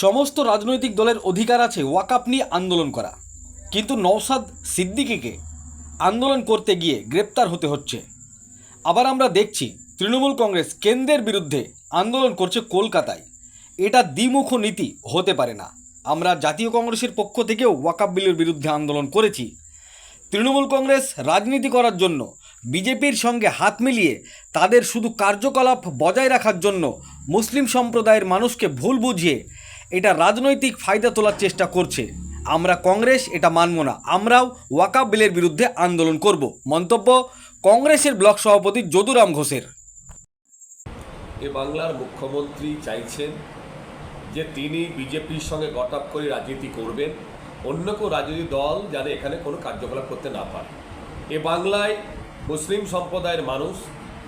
সমস্ত রাজনৈতিক দলের অধিকার আছে ওয়াকাপ নিয়ে আন্দোলন করা। কিন্তু নওসাদ সিদ্দিকিকে আন্দোলন করতে গিয়ে গ্রেপ্তার হতে হচ্ছে। আবার আমরা দেখছি তৃণমূল কংগ্রেস কেন্দ্রের বিরুদ্ধে আন্দোলন করছে কলকাতায়। এটা দ্বিমুখ নীতি হতে পারে না। আমরা জাতীয় কংগ্রেসের পক্ষ থেকেও ওয়াকাপ বিলের বিরুদ্ধে আন্দোলন করেছি। তৃণমূল কংগ্রেস রাজনীতি করার জন্য বিজেপির সঙ্গে হাত মিলিয়ে তাদের শুধু কার্যকলাপ বজায় রাখার জন্য মুসলিম সম্প্রদায়ের মানুষকে ভুল বুঝিয়ে এটা রাজনৈতিক ফায়দা তোলার চেষ্টা করছে। আমরা কংগ্রেস, এটা মানব না। আমরাও ওয়াকাপ বিলের বিরুদ্ধে আন্দোলন করব। মন্তব্য, কংগ্রেসের ব্লক সভাপতি যদুরাম ঘোষের। এ বাংলার মুখ্যমন্ত্রী চাইছেন যে তিনি বিজেপির সঙ্গে গট আপ করে রাজনীতি করবেন। অন্য কোনো রাজনৈতিক দল যেন এখানে কোনো কার্যকলাপ করতে না পারে। এ বাংলায় মুসলিম সম্প্রদায়ের মানুষ,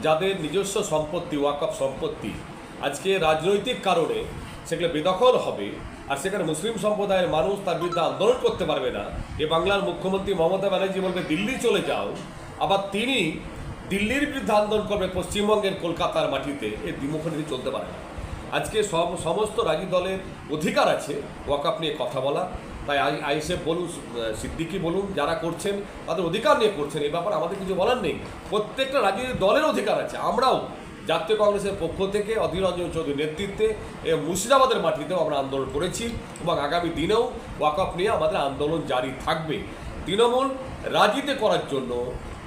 যাদের নিজস্ব সম্পত্তি ওয়াকফ সম্পত্তি, আজকে রাজনৈতিক কারণে সেগুলো বেদখল হবে, আর সেখানে মুসলিম সম্প্রদায়ের মানুষ তার বিরুদ্ধে আন্দোলন করতে পারবে না। এ বাংলার মুখ্যমন্ত্রী মমতা ব্যানার্জি বলবে, দিল্লি চলে যাও। আবার তিনি দিল্লির বিরুদ্ধে আন্দোলন করবে, পশ্চিমবঙ্গের কলকাতার মাটিতে। এর দ্বিমুখ নীতি চলতে পারে না। আজকে সব, সমস্ত রাজি দলের অধিকার আছে ওয়াকাপ নিয়ে কথা বলা। তাই আই আইসেফ বলুন সিদ্দিকি বলুন, যারা করছেন, তাদের অধিকার নিয়ে করছেন। এই ব্যাপারে আমাদের কিছু বলার নেই। প্রত্যেকটা রাজনীতি দলের অধিকার আছে। আমরাও জাতীয় কংগ্রেসের পক্ষ থেকে অধীর রঞ্জন চৌধুরীর নেতৃত্বে মুর্শিদাবাদের মাটিতেও আমরা আন্দোলন করেছি এবং আগামী দিনেও ওয়াকআপ নিয়ে আমাদের আন্দোলন জারি থাকবে। তৃণমূল রাজনীতি করার জন্য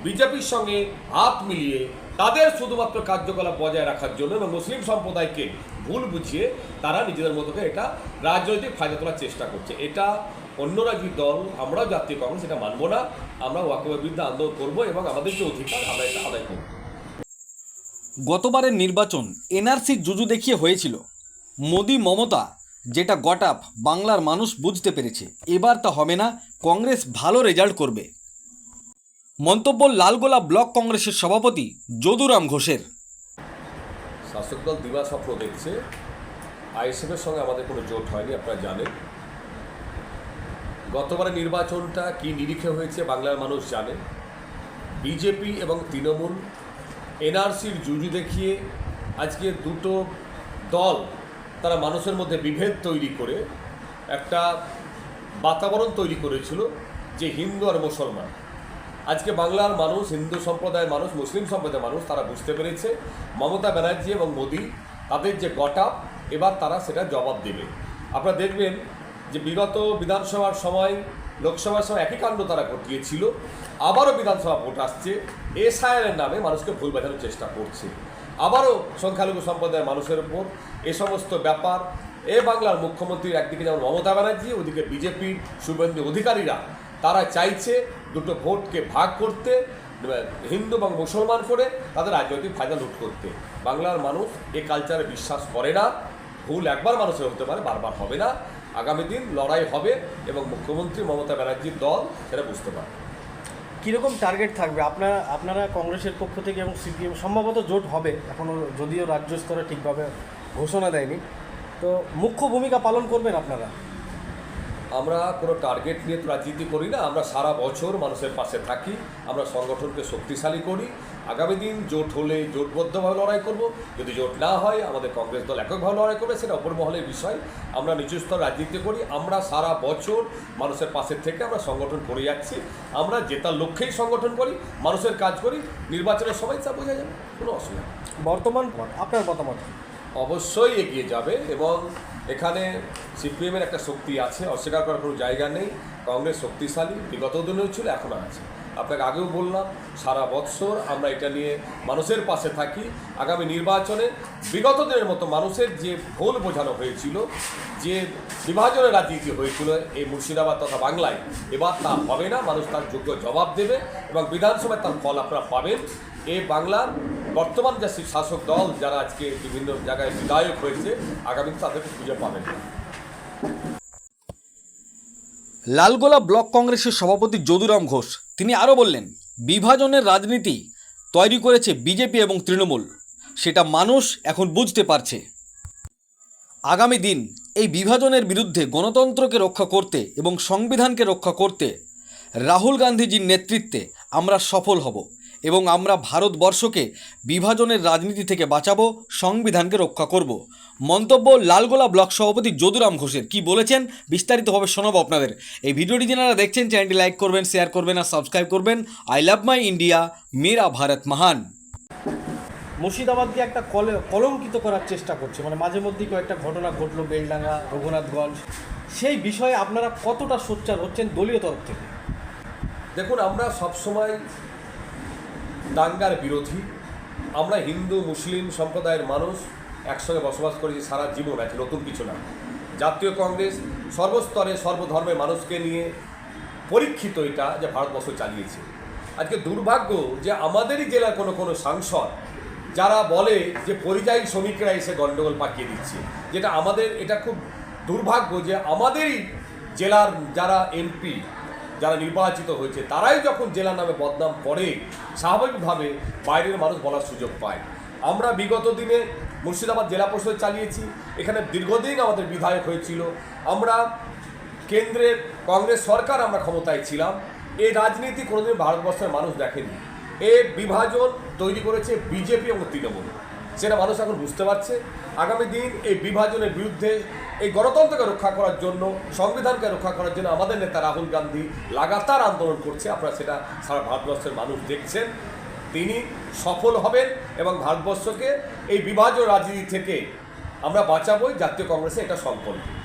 বিজেপির সঙ্গে হাত মিলিয়ে তাদের শুধুমাত্র কার্যকলাপ বজায় রাখার জন্য এবং মুসলিম সম্প্রদায়কে ভুল বুঝিয়ে তারা নিজেদের মতো করে এটা রাজনৈতিক ফায়দা তোলার চেষ্টা করছে। এটা অন্য রাজনৈতিক দল, আমরাও জাতীয় কংগ্রেস, এটা মানবো না। আমরা ওয়াকফের বিরুদ্ধে আন্দোলন করব এবং আমাদের যে অধিকার, আমরা এটা আদায় করব। গতবারের নির্বাচন এনআরসির জুজু দেখিয়ে হয়েছিল। মোদি মমতা, যেটা গট বাংলার মানুষ বুঝতে পেরেছে। এবার তা হবে না, কংগ্রেস ভালো রেজাল্ট করবে। মন্তব্য লালগোলা ব্লক কংগ্রেসের সভাপতি যদুরাম ঘোষের। শাসক দল দিবা স্বপ্ন দেখছে। আইএসএফের সঙ্গে আমাদের কোনো জোট হয়নি, আপনারা জানেন। গতবারের নির্বাচনটা কি নিরিখে হয়েছে, বাংলার মানুষ জানে। বিজেপি এবং তৃণমূল এনআরসির জুজু দেখিয়ে আজকে দুটো দল তারা মানুষের মধ্যে বিভেদ তৈরি করে, একটা বাতাবরণ তৈরি করেছিল যে হিন্দু আর মুসলমান। আজকে বাংলার মানুষ, হিন্দু সম্প্রদায়ের মানুষ, মুসলিম সম্প্রদায়ের মানুষ তারা বুঝতে পেরেছে, মমতা ব্যানার্জি এবং মোদি তাদের যে গটাপ এবার তারা সেটা জবাব দেবে। আপনারা দেখবেন যে বিগত বিধানসভার সময় লোকসভার সময় একই কাণ্ড তারা ঘটিয়েছিল। আবারও বিধানসভা ভোট আসছে। এসআইআরের নামে মানুষকে ভুল বাঁচানোর চেষ্টা করছে। আবারও সংখ্যালঘু সম্প্রদায়ের মানুষের উপর এ সমস্ত ব্যাপার। এ বাংলার মুখ্যমন্ত্রীর একদিকে যেমন মমতা ব্যানার্জি, ওদিকে বিজেপির শুভেন্দু অধিকারীরা। তারা চাইছে দুটো ভোটকে ভাগ করতে, হিন্দু এবং মুসলমান করে তাদের রাজনৈতিক ফায়দা লুট করতে। বাংলার মানুষ এ কালচারে বিশ্বাস করে না। ভুল একবার মানুষের হতে পারে, বারবার হবে না। আগামী দিন লড়াই হবে এবং মুখ্যমন্ত্রী মমতা ব্যানার্জির দল সেটা বুঝতে পারবে। কীরকম টার্গেট থাকবে? আপনারা আপনারা কংগ্রেসের পক্ষ থেকে এবং সিপিএম, সম্ভবত জোট হবে এখনও যদিও রাজ্য স্তরে ঠিকভাবে ঘোষণা দেয়নি। তো মুখ্য ভূমিকা পালন করবেন আপনারা? আমরা কোনো টার্গেট নিয়ে তো রাজনীতি করি না আমরা সারা বছর মানুষের পাশে থাকি আমরা সংগঠনকে শক্তিশালী করি। আগামী দিন জোট হলে জোটবদ্ধভাবে লড়াই করব যদি জোট না হয় আমাদের কংগ্রেস দল এককভাবে লড়াই করবে সেটা অপর মহলের বিষয়। আমরা স্তর রাজনীতি করি আমরা সারা বছর মানুষের পাশে থেকে আমরা সংগঠন করে যাচ্ছি আমরা জেতার লক্ষ্যেই সংগঠন করি মানুষের কাজ করি নির্বাচনের সময় তা বোঝা যাবে কোনো অসুবিধা বর্তমান আপনার মতামত অবশ্যই এগিয়ে যাবে এবং এখানে সিপিএমের একটা শক্তি আছে, অস্বীকার করার কোনো জায়গা নেই। কংগ্রেস শক্তিশালী, বিগত দিনেও ছিল, এখনও আছে। আপনাকে আগেও বললাম, সারা বৎসর আমরা এটা নিয়ে মানুষের পাশে থাকি। আগামী নির্বাচনে বিগত দিনের মতো মানুষের যে ভুল বোঝানো হয়েছিল, যে বিভাজনের রাজনীতি হয়েছিল এই মুর্শিদাবাদ তথা বাংলায়, এবার তা হবে না। মানুষ তার যোগ্য জবাব দেবে এবং বিধানসভায় তার ফল আপনারা পাবেন। এ বাংলার বর্তমান যে শাসক দল যারা আজকে বিভিন্ন জায়গায় বিধায়ক হয়েছে আগামী তাদেরকে খুঁজে পাবেন। লালগোলা ব্লক কংগ্রেসের সভাপতি যদুরাম ঘোষ, তিনি আরও বললেন, বিভাজনের রাজনীতি তৈরি করেছে বিজেপি এবং তৃণমূল। সেটা মানুষ এখন বুঝতে পারছে। আগামী দিন এই বিভাজনের বিরুদ্ধে গণতন্ত্রকে রক্ষা করতে এবং সংবিধানকে রক্ষা করতে রাহুল গান্ধীজির নেতৃত্বে আমরা সফল হব। এবং আমরা ভারতবর্ষকে বিভাজনের রাজনীতি থেকে বাঁচাবো সংবিধানকে রক্ষা করব। মন্তব্য লালগোলা ব্লক সভাপতি যদুরাম ঘোষের। কি বলেছেন? বিস্তারিতভাবে শোনাবো আপনাদের। এই ভিডিওটি যারা দেখছেন চ্যানেলটি লাইক করবেন শেয়ার করবেন আর সাবস্ক্রাইব করবেন। আই লাভ মাই ইন্ডিয়া মেরা ভারত মহান মুর্শিদাবাদকে একটা কলে কলঙ্কিত করার চেষ্টা করছে। মানে মাঝে মধ্যেই কয়েকটা ঘটনা ঘটলো বেলডাঙ্গা রঘুনাথগঞ্জ। সেই বিষয়ে আপনারা কতটা সোচ্চার হচ্ছেন দলীয় তরফ থেকে? দেখুন আমরা সবসময় দাঙ্গার বিরোধী। আমরা হিন্দু, মুসলিম সম্প্রদায়ের মানুষ একসঙ্গে বসবাস করেছি সারা জীবন আছে, নতুন কিছু না। জাতীয় কংগ্রেস সর্বস্তরে সর্বধর্মের মানুষকে নিয়ে পরীক্ষিত এটা যে ভারতবর্ষ চালিয়েছে। আজকে দুর্ভাগ্য যে আমাদেরই জেলার কোনো কোনো সাংসদ যারা বলে যে পরিযায়ী শ্রমিকরা এসে গণ্ডগোল পাকিয়ে দিচ্ছে, যেটা আমাদের, এটা খুব দুর্ভাগ্য যে আমাদেরই জেলার যারা এমপি যারা নির্বাচিত হয়েছে, তারাই যখন জেলা নামে বদনাম করে, স্বাভাবিকভাবে বাইরের মানুষ বলার সুযোগ পায়। আমরা বিগত দিনে মুর্শিদাবাদ জেলা পরিষদ চালিয়েছি, এখানে দীর্ঘদিন আমাদের বিধায়ক হয়েছিল। আমরা কেন্দ্রের কংগ্রেস সরকার আমরা ক্ষমতায় ছিলাম। এই রাজনীতি কোনোদিন ভারতবর্ষের মানুষ দেখেনি। এ বিভাজন তৈরি করেছে বিজেপি এবং তৃণমূল। সেটা মানুষ এখন বুঝতে পারছে। আগামী দিন এই বিভাজনের বিরুদ্ধে এই গণতন্ত্রকে রক্ষা করার জন্য, সংবিধানকে রক্ষা করার জন্য আমাদের নেতা রাহুল গান্ধী লাগাতার আন্দোলন করছে। আপনারা সেটা সারা ভারতবর্ষের মানুষ দেখছেন। তিনি সফল হবেন এবং ভারতবর্ষকে এই বিভাজন রাজনীতি থেকে আমরা বাঁচাবই। জাতীয় কংগ্রেসে এটা সংকল্প।